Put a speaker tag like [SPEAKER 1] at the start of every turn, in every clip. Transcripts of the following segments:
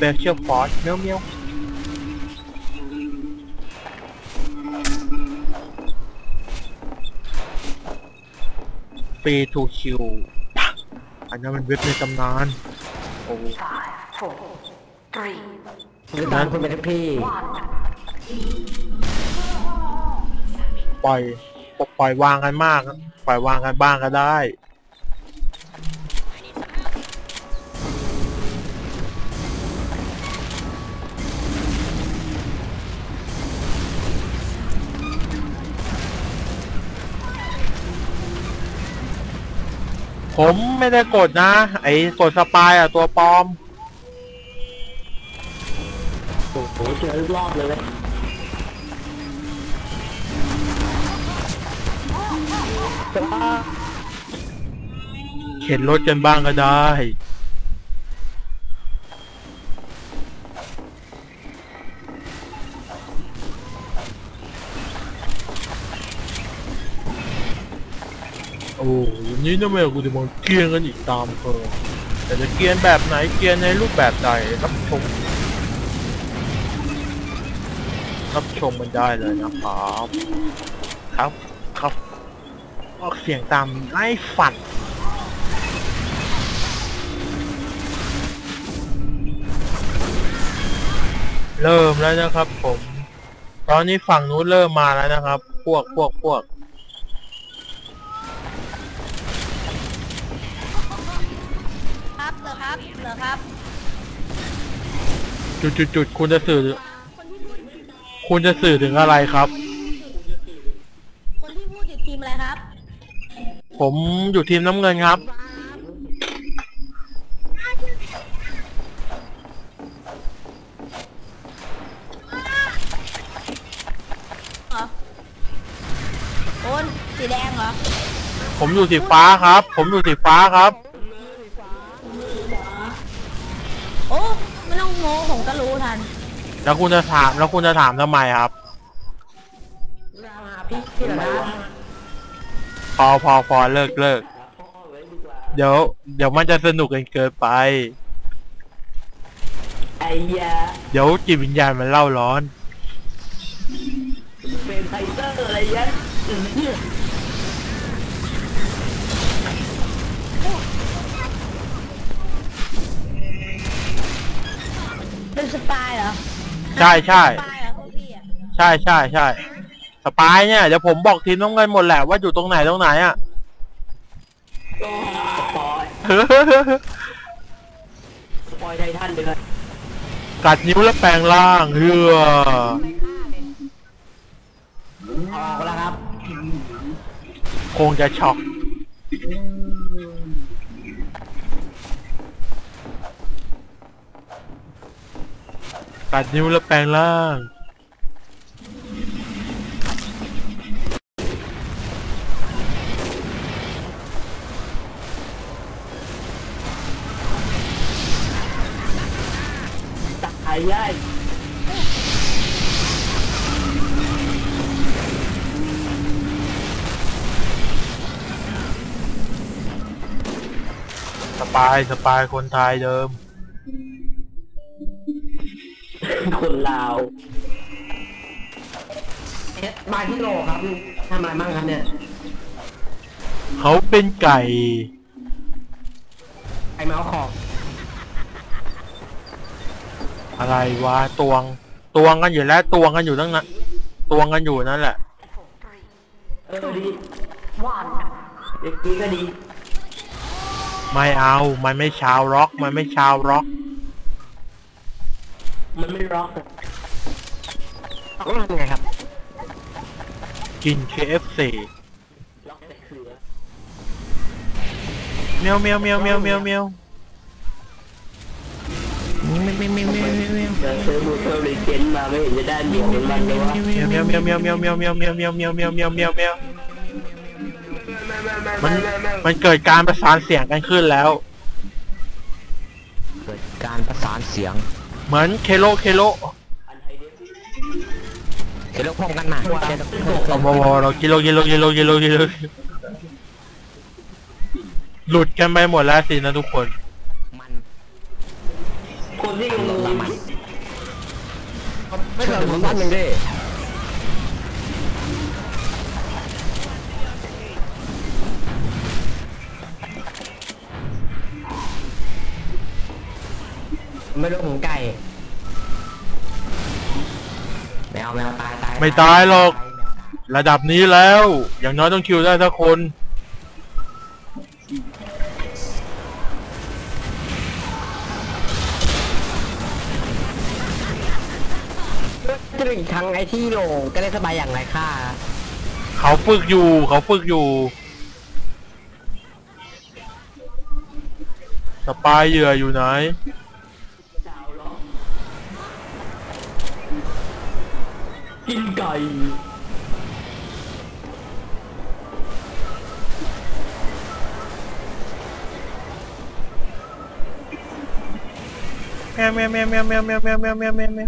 [SPEAKER 1] Special Force เมียวเมียวปีทูคิวอันนั้นมันเว็บในตำนาน โอ้
[SPEAKER 2] Five, four, three,
[SPEAKER 3] คือตามคุณเป็นพี่
[SPEAKER 2] one.
[SPEAKER 1] ปล่อยปล่อยวางกันมาก ปล่อยวางกันบ้างก็ได้ ผมไม่ได้กดนะ ไอ้กดสปายอะตัวปลอม
[SPEAKER 3] โอ้โหเจอรอบเลยเว้ย
[SPEAKER 1] เข็นรถกันบ้างก็ได้ โอ้ยนี้นะแม่กูจะมองเกียนกันอีกตามเคยแต่จะเกียนแบบไหนเกียนในรูปแบบใดรับชมรับชมมันได้เลยนะครับ ครับครับออกเสียงตามไอ้ฝันเริ่มแล้วนะครับผม ตอนนี้ฝั่งนู้นเริ่มมาแล้วนะครับ พวกพวกพวก
[SPEAKER 4] เหรอครับ
[SPEAKER 1] จุดจุดจุดคุณจะสื่อ คุณจะสื่อถึงอะไรครับ
[SPEAKER 4] คนที่พูดอยู่ทีมอะไรครับ
[SPEAKER 1] ผมอยู่ทีมน้ำเงินครับ
[SPEAKER 4] เหรอคนสีแดงเหรอ
[SPEAKER 1] ผมอยู่สีฟ้าครับ ผมอยู่สีฟ้าครับ แล้วคุณจะถามแล้วคุณจะถามทำไมครับ
[SPEAKER 3] มาหาพี่เหรอนะ
[SPEAKER 1] พอพอพอเลิกเลิกเดี๋ยว เดี๋ยวมันจะสนุกกันเกินไป
[SPEAKER 3] ไอ้ยา
[SPEAKER 1] เดี๋ยวจิตวิญญาณมันเล่าร้อน
[SPEAKER 3] เป็นไทเตอร์อะไรยัน
[SPEAKER 4] เป็นสปายเหรอ
[SPEAKER 1] ใช่ใช่
[SPEAKER 4] สปายเหรอพวกพี่อะ
[SPEAKER 1] ใช่ใช่ใช่สปายเนี่ยเดี๋ยวผมบอกทีมน้ำเงินหมดแหละว่าอยู่ตรงไหนตรงไหนอะ
[SPEAKER 3] สปอยสปอยไททันไปเลย
[SPEAKER 1] กัดนิ้วแล้วแปลงร่างเฮือ
[SPEAKER 3] ออกแล้วครับ
[SPEAKER 1] คงจะช็อก กัดนิ้วแล้วแปลงร่าง
[SPEAKER 3] ตายยัย
[SPEAKER 1] สปายสปายคนไทยเดิม
[SPEAKER 3] ลาวเอ๊ะมาที่โลครับลูกทำอะไรบ้างครับเนี่ย
[SPEAKER 1] เขาเป็นไก่
[SPEAKER 3] ไอ้เมาส์ของ
[SPEAKER 1] อะไรวะตวงตวงกันอยู่แล้วตวงกันอยู่ตั้งนั้นตวงกันอยู่นั่นแหละ
[SPEAKER 2] Three,
[SPEAKER 3] เออดี
[SPEAKER 2] one.
[SPEAKER 3] เด็กนี้ก็ดี
[SPEAKER 1] ไม่เอามันไม่ชาวร็อก มันไม่ชาวร็อก
[SPEAKER 3] มันไม่ร็อกต้ องทำไงครับ
[SPEAKER 1] กิน KFC
[SPEAKER 3] ล็อกแต่เขือ
[SPEAKER 1] เมียวเมียวเมียวเมียวเมียวเมียว
[SPEAKER 3] เดี๋ยวซื้อมูเทอร์รีเจนมาไม่เห็นจะได้เดียวของมันเลยวะ
[SPEAKER 1] เมียวเมียวเมียวเมียวเมียวเมียวเมียวเมียวเมียวเมียวเมียวเมียวเมียวเมียวมันมันเกิดการประสานเสียงกันขึ้นแล้ว
[SPEAKER 5] เกิดการประสานเสียง
[SPEAKER 1] เหมือนเคโลเคโล
[SPEAKER 3] ดี๋
[SPEAKER 5] ยลูกพอมกันมาเดี๋ยวลูกพร้อม
[SPEAKER 1] เอาบอเรากิโลกิโลกิโลกิโลกิโลหลุดกันไปหมดแล้วสินะทุกคน
[SPEAKER 5] มันคนที่ลงมาไม่เหลือคนบ้านหนึ่งดิไม่รู้ผมไก่ วแมวตายตาย
[SPEAKER 1] ไม่ตายหรอก ระดับนี้แล้ว อย่างน้อยต้องคิวได้สักคน
[SPEAKER 5] จะเป็นอีกครั้งไอ้ที่โหลก็ได้สบายอย่างไรค่า
[SPEAKER 1] เขาฝึกอยู่ เขาฝึกอยู่ สปายเหยื่ออยู่ไหน
[SPEAKER 3] กินไก่
[SPEAKER 1] แมวแมวแมวแมวแม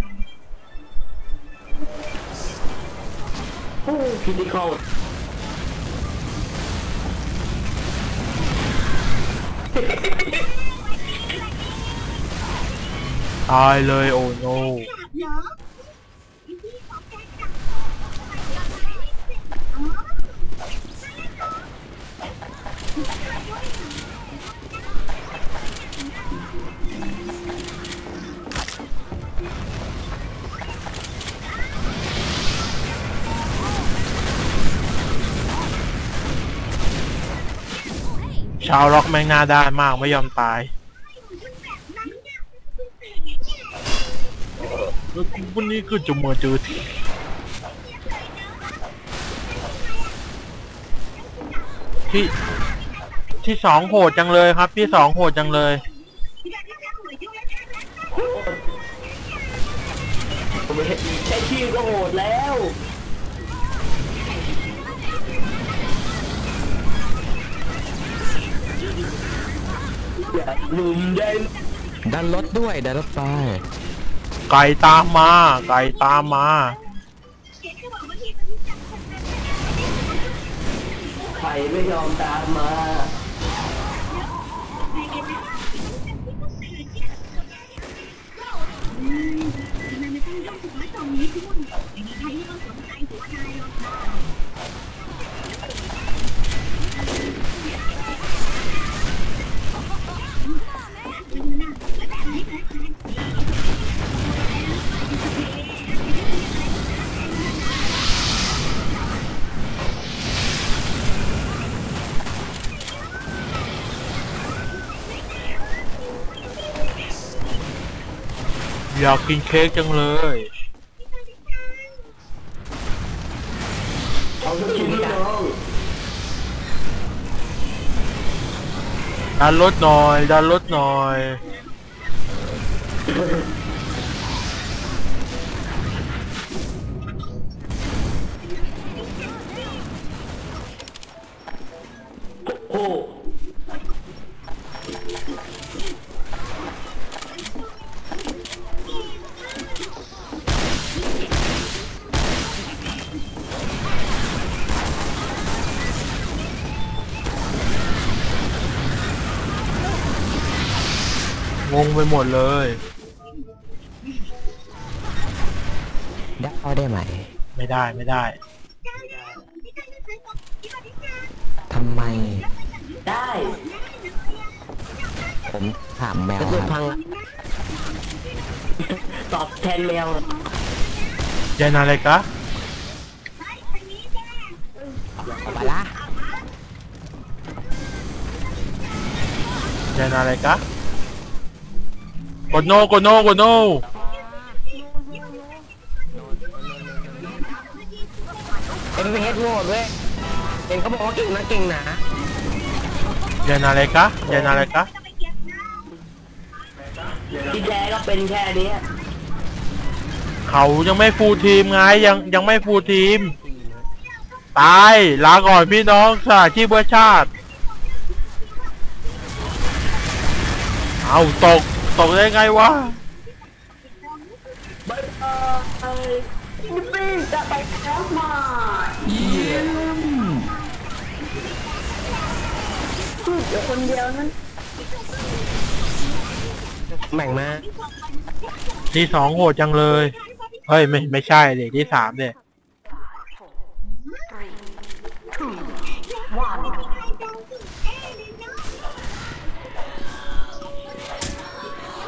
[SPEAKER 1] ชาวร็อกแม่งหน้าด้านมากไม่ยอมตายแล้ววันนี้ก็จะมาเจอที่ที่ที่สองโหดจังเลยครับ ที่สองโหดจังเลย
[SPEAKER 3] ผมไม่ใช้ชื่อก็โหดแล้ว อย่าลุมได้
[SPEAKER 5] ดันรถด้วยดันรถไฟ
[SPEAKER 1] ไก่ตามมา ไก่ตามมา
[SPEAKER 3] ใครไม่ยอมตามมา
[SPEAKER 1] อยากกินเค้กจังเลย
[SPEAKER 3] เอาจะกินน้อง
[SPEAKER 1] ดันรถหน่อย ดันรถหน่อย งงไปหมดเลย
[SPEAKER 5] ได้เข้าได้ไหม
[SPEAKER 1] ไม่ได้ไม่ได้
[SPEAKER 5] ทำไม
[SPEAKER 3] ได้
[SPEAKER 5] ผมถามแมว
[SPEAKER 3] กระสุน
[SPEAKER 5] ค
[SPEAKER 3] พั
[SPEAKER 5] รับ
[SPEAKER 3] งตอบแทนแมว
[SPEAKER 1] เจนอะไรกะ
[SPEAKER 5] ไปละ
[SPEAKER 1] เจนอะไรกะ กดโนกดโนกดโน
[SPEAKER 5] เอ็มเฮดโง่ด้วยเอ็นเขาบอกว่าเก่งนะเก่งนะ
[SPEAKER 1] เจนอะไรกะเจนอะไรกะ
[SPEAKER 3] ที่แท้ก็เป็นแค่เนี้ย
[SPEAKER 1] เขายังไม่ฟูลทีมไงยังยังไม่ฟูลทีม ตายลาก่อนพี่น้องสาชีพเพื่อชาติ เอาตก ตกได้ไงวะ
[SPEAKER 3] บายบายยิปปี้จะไปแล้วมาเยี่ยมเดี๋ยวคนเดียวนั้น
[SPEAKER 5] แม่งมา
[SPEAKER 1] ที่สองโหดจังเลยทเฮ้ย ไม่ไม่ใช่เลยที่สามเนี่ย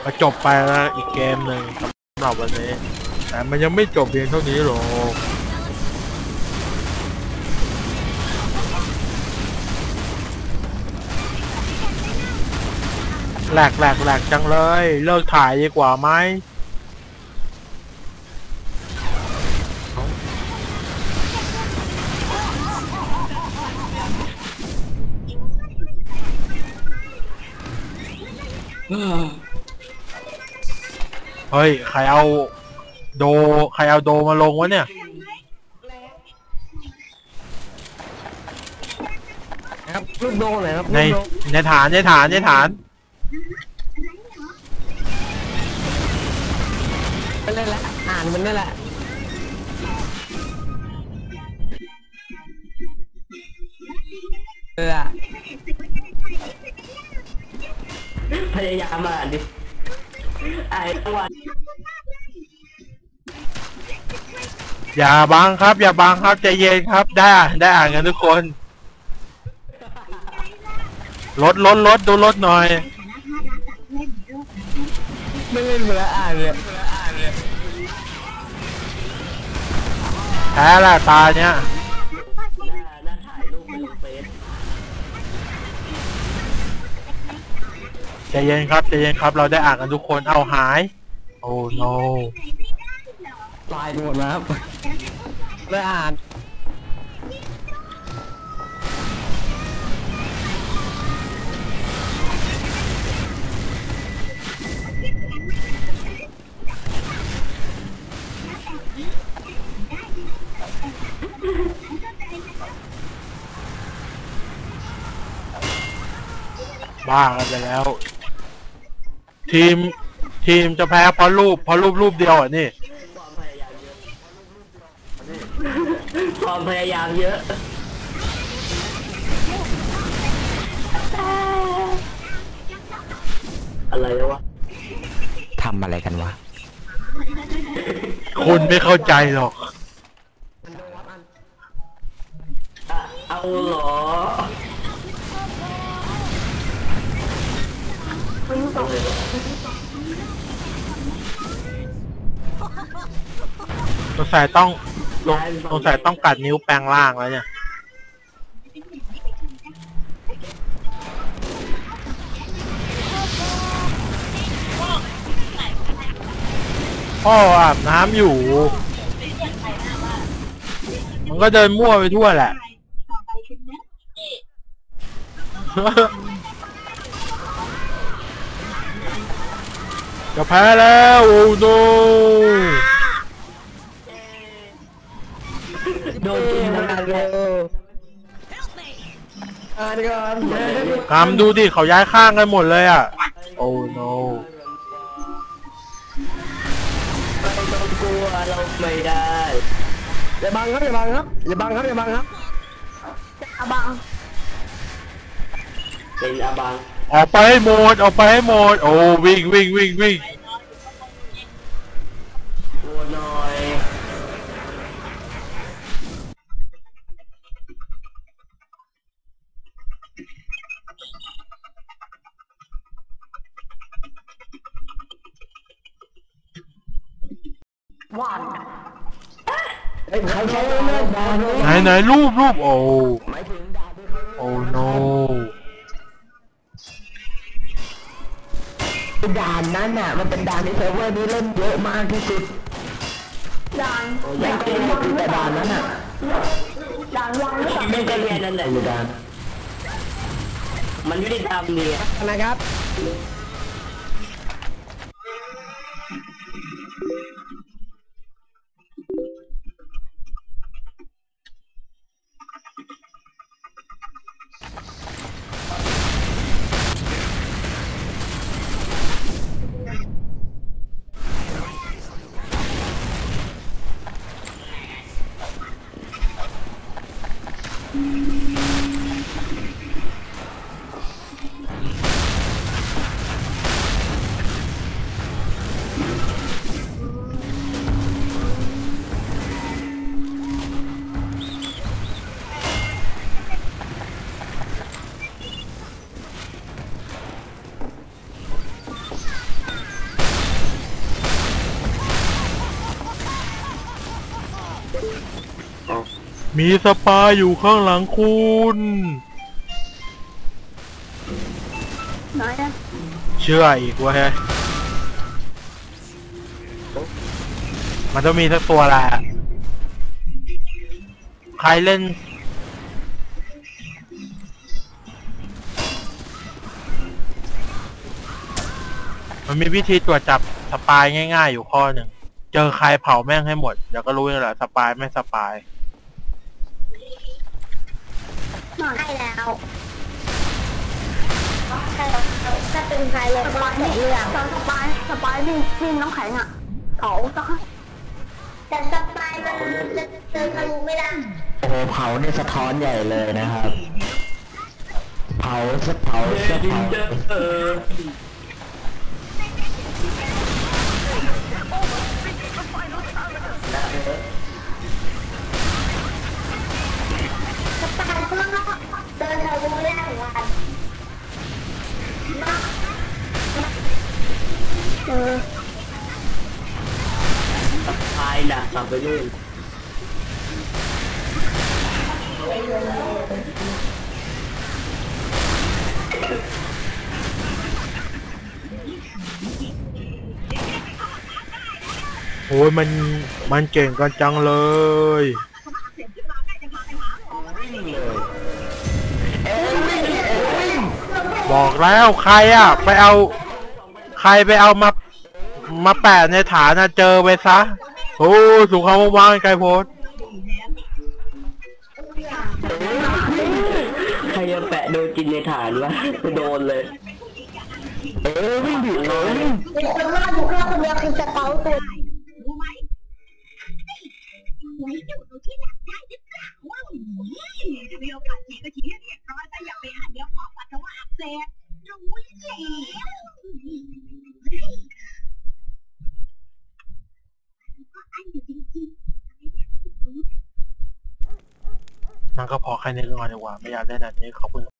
[SPEAKER 1] ก็จบไปแล้วอีกเกมหนึ่งสำหรับวันนี้ แต่มันยังไม่จบเพียงเท่านี้หรอกแหลกแหลกแหลกจังเลย เลิกถ่ายดีกว่าไหม เฮ้ย ใครเอาโด ใครเอาโดมาลงวะเนี่ย
[SPEAKER 5] ครับลูกโดนไหนครับ
[SPEAKER 1] ใน
[SPEAKER 5] ลูกโดน
[SPEAKER 1] ในฐานในฐานในฐาน
[SPEAKER 5] ไปเล่นละอ่านมันนั่นแหละเออ
[SPEAKER 3] พยายามอ่านดิ ไอ้ตัว
[SPEAKER 1] อย่าบังครับ อย่าบังครับใจเย็นครับ ได้อ่านได้อ่านกันทุกคนลดลดลดดูลดหน่อย
[SPEAKER 5] ไม่เล่นเวลาอ่านเลย
[SPEAKER 1] แพ้ละตาเนี้ย
[SPEAKER 3] ใจ
[SPEAKER 1] เย็นครับใจเย็นครับ เราได้อ่านกันทุกคนเอาหาย โอ้ no
[SPEAKER 5] ตายหมดแล้วครับไม่อ่าน
[SPEAKER 1] บ้ากันไปแล้ว ทีมทีมจะแพ้เพราะรูปเพราะรูปรูปเดียวอะนี่
[SPEAKER 3] ความพยายามเยอะความพยายามเยอะอะไรวะ
[SPEAKER 5] ทำอะไรกันวะ
[SPEAKER 1] คุณไม่เข้าใจหรอก
[SPEAKER 3] อะเอาเหรอ
[SPEAKER 1] สงสัยต้องลงสงสัยต้องกัดนิ้วแปลงร่างแล้วเนี่ย พ่ออาบน้ำอยู่ มันก็เดินมั่วไปทั่วแหละ จะแพ้แล้วโอ้โน
[SPEAKER 3] โดนกิน
[SPEAKER 5] อ่า
[SPEAKER 3] ทั้ง
[SPEAKER 5] น
[SPEAKER 3] นั้น
[SPEAKER 5] เล
[SPEAKER 3] เลย
[SPEAKER 5] ยอ่านก่อน
[SPEAKER 1] กามดูดิเขาย้ายข้างกันหมดเลยอะโอ้ no
[SPEAKER 3] ไม่ต้องกลัวเราไม่ได้
[SPEAKER 5] อย่าบังครับอย่าบังครับอย่าบังครับอย่าบังครับ
[SPEAKER 3] อาบังเป็นอาบัง
[SPEAKER 1] ออกไปให้หมด ออกไปให้หมด โอ้วิ่งวิ่งวิ่งวิ่ง
[SPEAKER 3] กลัวหน่อย
[SPEAKER 2] One.
[SPEAKER 5] เอ้ยใครใช้เล่นบอลด้วย
[SPEAKER 1] ไหนไหนรูปรูปโอ้โอ้ no
[SPEAKER 5] ด่านนั้นน่ะ มันเป็นด่านในเซิร์ฟเวอร์นี้เล่นเยอะมากที่สุด
[SPEAKER 3] ด่าน
[SPEAKER 5] แม่งก็เล่นแต่ด่านนั้นน่ะ
[SPEAKER 3] ด่านวังหรือเปล่าแม่งก็เรียนนั่นแหละ
[SPEAKER 5] อยู่ด่าน
[SPEAKER 3] มันไม่ได้ทำดีอะ
[SPEAKER 5] นะครับ Thank you.
[SPEAKER 1] มีสปายอยู่ข้างหลังคุณ
[SPEAKER 3] น้อยนะ
[SPEAKER 1] เชื่ออีกเว่าฮะมันต้องมีสักตัวแหละใครเล่น มันมีวิธีตรวจจับสปายง่ายๆอยู่ข้อหนึ่ง เจอใครเผาแม่งให้หมด เดี๋ยวก็รู้นี่แหละสปายไม่สปาย
[SPEAKER 3] หน่อย
[SPEAKER 4] ใช่แล้วใช่แล้วถ้าเป็นใครเลย
[SPEAKER 3] ส
[SPEAKER 4] ก็
[SPEAKER 3] บาย
[SPEAKER 4] เสี
[SPEAKER 3] นี่
[SPEAKER 4] ยเรื่อง
[SPEAKER 3] สบายสบายวิ่งวิ่งน้ำแข็งอะเขาจะให้
[SPEAKER 4] แต่สปายมันจะเจอทะลุไม่ได้
[SPEAKER 5] โอ้โหเผาเนี่ยสะท้อนใหญ่เลยนะครับ เผาสะเผาสะเผา
[SPEAKER 4] เจอทะลุไม่ได้เหมือนกัน
[SPEAKER 3] เออ
[SPEAKER 5] ตายหนักกลับไปนู่น
[SPEAKER 1] โอ้ยมันมันเก่งกันจังเลย บอกแล้วใครอะ ไปเอา ใครไปเอามา มาแปะในฐานนะเจอไปซะ โอ้สุขาวางไกลโพส
[SPEAKER 5] ใครจะแปะโดนกินในฐานวะโดนเลย เออวิ่งดิเออวิ่ง
[SPEAKER 4] มีคนรอดอยู่แค่คนเดียวคือสเกลตัว
[SPEAKER 6] ก็
[SPEAKER 1] พอแค่นี้ก่อนดีกว่าไม่อยากได้นอันนี้ขอบคุณ